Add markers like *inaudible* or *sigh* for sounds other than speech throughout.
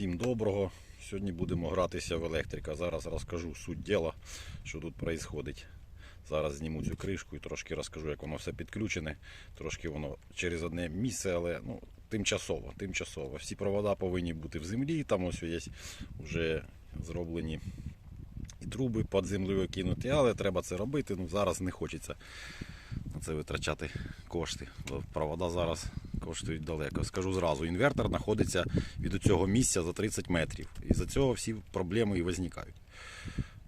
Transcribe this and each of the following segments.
Всім доброго. Сьогодні будемо гратися в електрика. Зараз розкажу суть діла, що тут відбувається. Зараз зніму цю кришку і трошки розкажу, як воно все підключене. Трошки воно через одне місце, але ну, тимчасово. тимчасово. Всі провода повинні бути в землі. Там ось є вже зроблені і труби під землею кинуті, але треба це робити. Ну, зараз не хочеться на це витрачати кошти. Провода зараз коштують далеко. Скажу зразу, інвертор знаходиться від цього місця за 30 метрів. І за цього всі проблеми і визникають.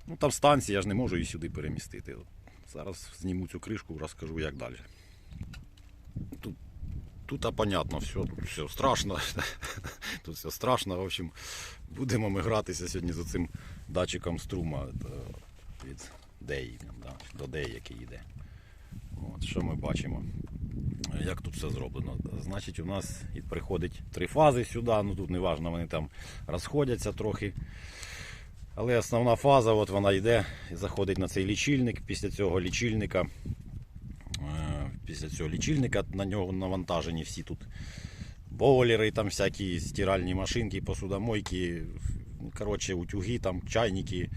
Ну там станція, я ж не можу її сюди перемістити. Зараз зніму цю кришку, розкажу як далі. Тут, тут а, понятно, все, тут все страшно. *laughs* Тут все страшно. В общем, будемо ми гратися сьогодні з цим датчиком струма е, від DEI, да, до DEI, який йде. От, що ми бачимо? Як тут все зроблено? Значить, у нас приходить три фази сюди, ну тут не важливо, вони там розходяться трохи. Але основна фаза, от вона йде і заходить на цей лічильник. Після цього лічильника, е, після цього лічильника на нього навантажені всі тут бойлери, там всякі стиральні машинки, посудомойки, коротше, утюги, там, чайники.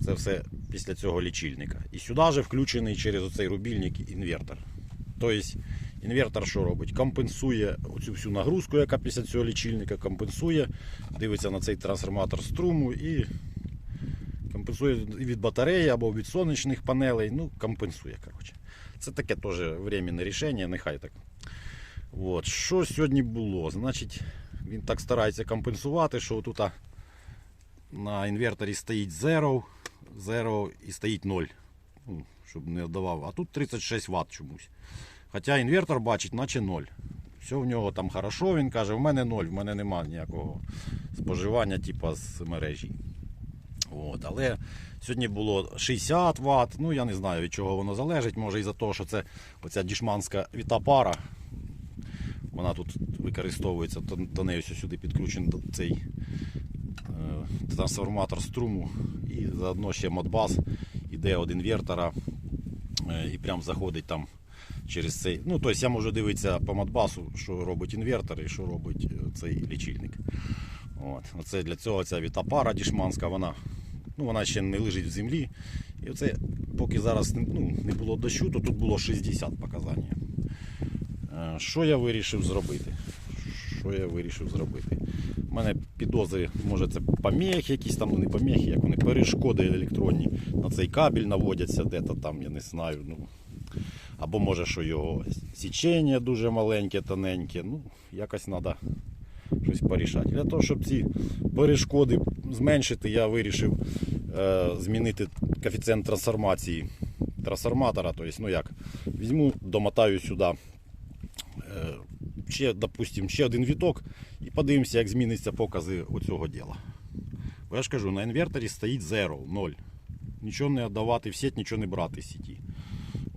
Оце все після цього лічильника. І сюди же включений через оцей рубільник інвертор. Тобто інвертор що робить? Компенсує оцю всю нагрузку, яка після цього лічильника компенсує, дивиться на цей трансформатор струму і компенсує від батареї або від сонячних панелей. Ну, компенсує. коротше. Це таке теж временне рішення, нехай так. От. Що сьогодні було? Значить, він так старається компенсувати, що тут на інверторі стоїть 0, 0 і стоїть 0. Ну, щоб не давав. А тут 36 Вт чомусь. Хоча інвертор бачить, наче 0. Все в нього там хорошо, він каже, в мене 0, в мене немає ніякого споживання типу, з мережі. От, але сьогодні було 60 Вт, ну я не знаю від чого воно залежить. Може із-за того, що це оця дішманська вітапара. Вона тут використовується, то до неї ось сюди підключений цей е, трансформатор струму і заодно ще модбас іде від інвертора е, і прям заходить там через цей. Ну, тобто я можу дивитися по модбасу, що робить інвертор і що робить е, цей лічильник. От. Оце для цього ця вітапара дішманська, вона, ну, вона ще не лежить в землі. І оце, поки зараз ну, не було дощу, то тут було 60 показання. Е, Що я вирішив зробити? Що я вирішив зробити? У мене підозри, може це помехи якісь там, ну не помехи, як вони, перешкоди електронні на цей кабель наводяться, де-то там, я не знаю. Ну, або може, що його січення дуже маленьке, тоненьке. Ну, якось треба щось порішати. Для того, щоб ці перешкоди зменшити, я вирішив е, змінити коефіцієнт трансформації трансформатора. Тобто, ну як, візьму, домотаю сюди е, ще, допустим, ще один віток і подивимося, як зміниться покази оцього діла. Бо я ж кажу, на інверторі стоїть 0, 0. Нічого не віддавати в сеть, нічого не брати з сіті.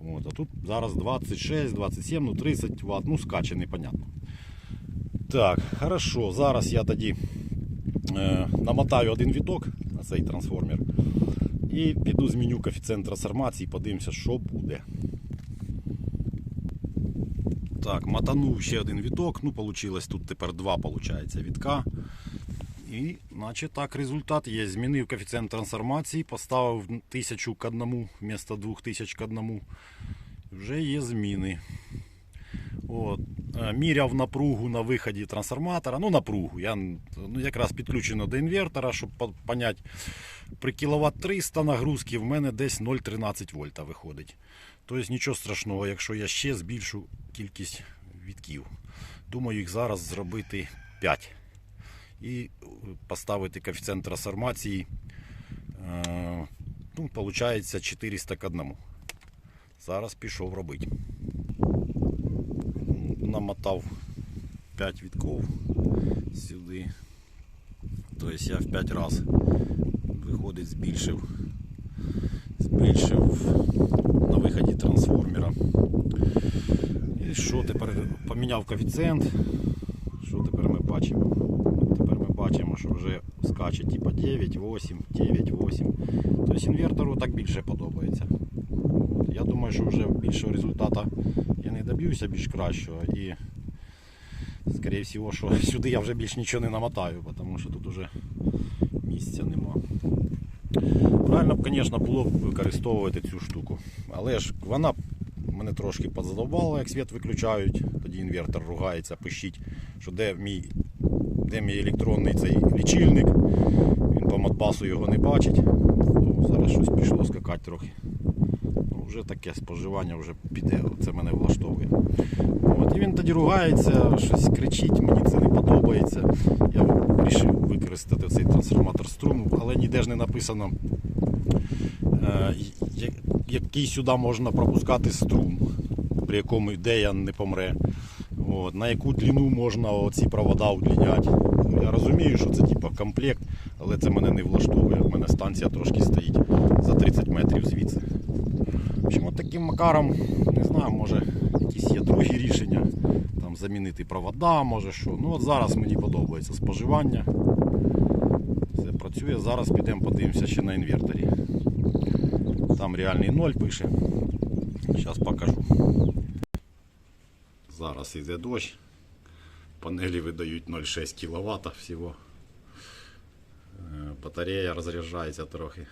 От, а тут зараз 26, 27, ну 30 Вт, ну скаче, непонятно. Так, хорошо. Зараз я тоді е, намотаю один віток на цей трансформер. І піду зміню коефіцієнт трансформації, подивимося, що буде. Так, мотанув ще один віток. Ну, получилось тут тепер два вітка. І, наче так, результат є. Змінив коефіцієнт трансформації, поставив 1000 к 1 вместо 2000 к 1. Вже є зміни. От. Е, Міряв напругу на виході трансформатора. Ну, напругу. Я ну, якраз підключено до інвертора, щоб зрозуміти. При кіловат 300 нагрузки в мене десь 0,13 вольта виходить. Тобто нічого страшного, якщо я ще збільшу кількість вітків. Думаю, їх зараз зробити 5. І поставити коефіцієнт трансформації. Е, ну, виходить 400 к 1. Зараз пішов робити намотав 5 вітков сюди. Тобто я в 5 разів виходить збільшив збільшив на виході трансформера. І що тепер поміняв коефіцієнт. Що тепер ми бачимо? Бачимо, що вже скаче типа 9, 8, 9, 8. Тобто інвертору так більше подобається. Я думаю, що вже більшого результату я не доб'юся більш кращого і Скорее всего, що *laughs* сюди я вже більш нічого не намотаю, тому що тут уже місця нема. Правильно б, звісно, було б використовувати цю штуку. Але ж вона мене трошки подзадовбала, як світ виключають. Тоді інвертор ругається, пишіть, що де мій, де мій електронний цей лічильник. Він по модбасу його не бачить. Ну, зараз щось пішло скакати трохи. Ну, вже таке споживання вже піде, це мене влаштовує. От, і він тоді ругається, щось кричить, мені це не подобається. Я вирішив використати цей трансформатор струму, але ніде ж не написано, е, який сюди можна пропускати струм, при якому ідея не помре. От, на яку длину можна оці провода удліняти. Я розумію, що це типа комплект, але це мене не влаштовує. У мене станція трошки стоїть за 30 метрів звідси. В общем, от таким макаром, не знаю, може якісь є другі рішення. Там замінити провода, може що. Ну от зараз мені подобається споживання. Все працює. Зараз підемо подивимося ще на інверторі. Там реальний ноль пише. Зараз покажу. Зараз іде дощ. Панелі видають 0,6 кВт всього. Е, Батарея розряджається трохи.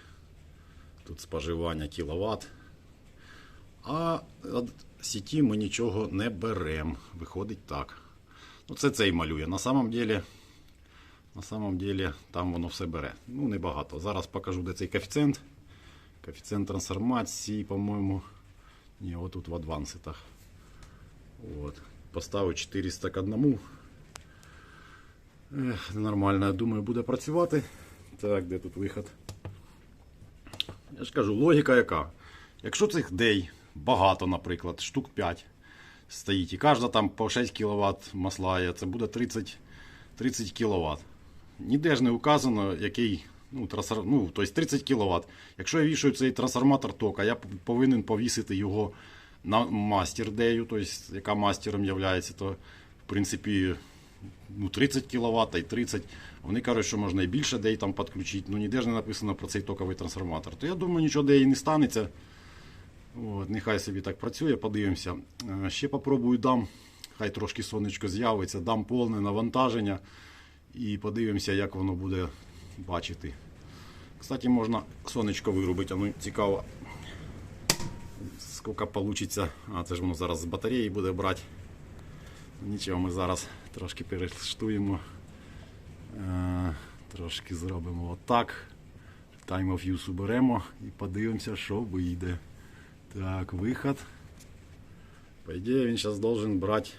Тут споживання кіловат. А від сіті ми нічого не беремо. Виходить так. Ну, це цей малює. На самом деле, на самом деле там воно все бере. Ну, небагато. Зараз покажу, де цей коефіцієнт. Коефіцієнт трансформації, по-моєму. Ні, отут в адванситах. От. Поставив 400 к 1. Ех, нормально, я думаю, буде працювати. Так, де тут виход? Я ж кажу, логіка яка? Якщо цих дей багато, наприклад, штук 5 стоїть, і кожна там по 6 кВт маслає, це буде 30, 30 кВт. Ніде ж не указано, який. Ну, трансфор... ну, тобто 30 кВт. Якщо я вішаю цей трансформатор тока, я повинен повісити його на мастер дею, тобто, яка мастером є, то в принципі ну, 30 кВт і 30. Вони кажуть, що можна і більше дей там підключити. Ну ніде ж не написано про цей токовий трансформатор. То я думаю, нічого деї не станеться. От, нехай собі так працює, подивимося. Е, Ще попробую дам, хай трошки сонечко з'явиться, дам повне навантаження і подивимося, як воно буде бачити. Кстати, можна сонечко вирубити, ну цікаво, скільки вийде. А, це ж воно зараз з батареї буде брати. Нічого, ми зараз трошки перештуємо. Е, Трошки зробимо отак. Time of use уберемо і подивимося, що вийде. Так, виход. По ідеї він зараз должен брати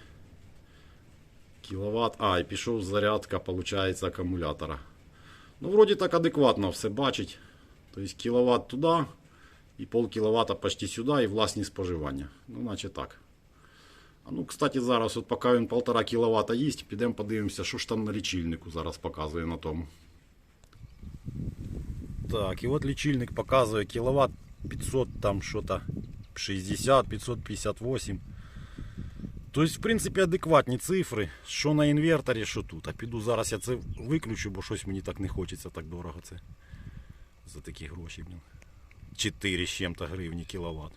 кіловат. А, і пішов зарядка, виходить, акумулятора. Ну, вроді так адекватно все бачить. Тобто кіловат туди і пол кіловата почти сюди і власні споживання. Ну, наче так. А ну, кстати, зараз, от поки він 1,5 кВт їсть, підемо подивимося, що ж там на лічильнику зараз показує на тому. Так, і от лічильник показує кіловат 500 там що-то 60, 558. Тобто, в принципі, адекватні цифри, що на інверторі, що тут. А піду зараз я це виключу, бо щось мені так не хочеться так дорого це. За такі гроші, блін. 4 з чим-то гривні кіловат.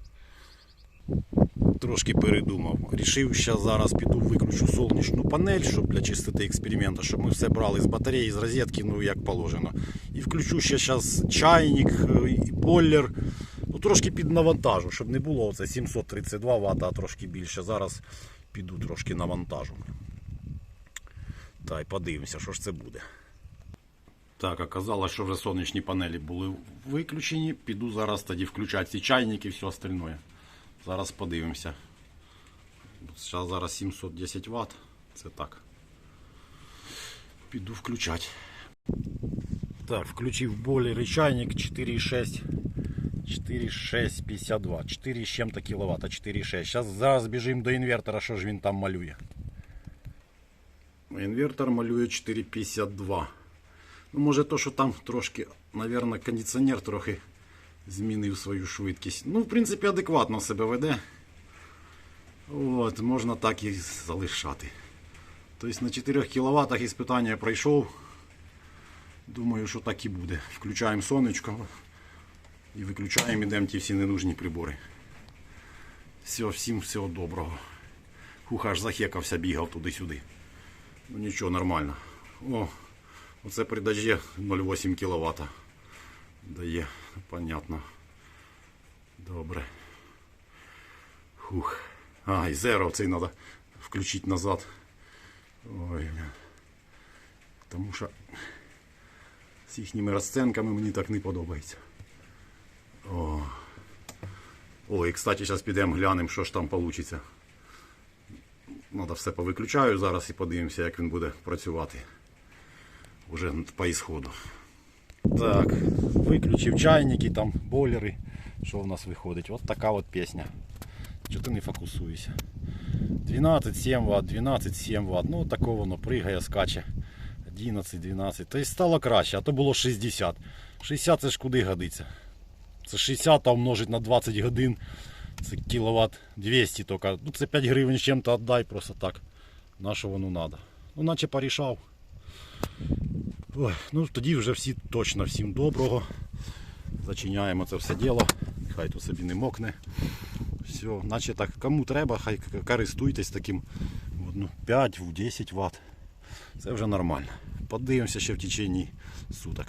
Трошки передумав. Рішив, що зараз піду виключу сонячну панель, щоб для чистоти експерименту, щоб ми все брали з батареї, з розетки, ну як положено. І включу ще зараз чайник, е, і бойлер. Ну, трошки під навантажу, щоб не було оце 732 Вт, а трошки більше. Зараз піду трошки навантажу. Та й подивимося, що ж це буде. Так, оказалось, що вже сонячні панелі були виключені. Піду зараз тоді включати ці чайники і все остальне. Зараз подивимося. Зараз, зараз 710 Вт. Це так. Піду включати. Так, включив бойлер і чайник 4,6. 4,652. 4 з чим-то кВт, 4,6. Зараз, зараз біжимо до інвертора, що ж він там малює. Інвертор малює 4,52. Ну, може то, що там трошки, мабуть, кондиціонер трохи змінив свою швидкість. Ну, в принципі, адекватно себе веде. От, можна так і залишати. Тобто на 4 кВт іспитання я пройшов. Думаю, що так і буде. Включаємо сонечко і виключаємо ідемо ті всі ненужні прибори. Все, всім всього доброго. Хух аж захекався, бігав туди-сюди. Ну нічого, нормально. О, оце при дожді 0,8 кВт. Дає, понятно. Добре. Фух. А, і зеро цей треба включити назад. Ой. Тому що з їхніми розценками мені так не подобається. О. Ой, і, кстати, зараз підемо глянемо, що ж там вийде. Надо все повиключаю зараз і подивимося, як він буде працювати. Уже по ісходу. Так, виключив чайники, там бойлери. Що в нас виходить? От така от пісня. Чого ти не фокусуєшся? 12,7 Вт, 12,7 Вт. Ну тако воно пригає, скаче. 11, 12. Тобто стало краще, а то було 60. 60 це ж куди годиться. Це 60 а умножить на 20 годин. Це кіловат 200 тільки. Ну це 5 гривень чим-то віддай просто так. На що воно треба. Ну наче порішав. Ой, ну тоді вже всі точно всім доброго. Зачиняємо це все діло. Хай тут собі не мокне. Все, наче так, кому треба, хай користуйтесь таким ну, 5-10 Вт. Це вже нормально. Подивимося ще в течение суток.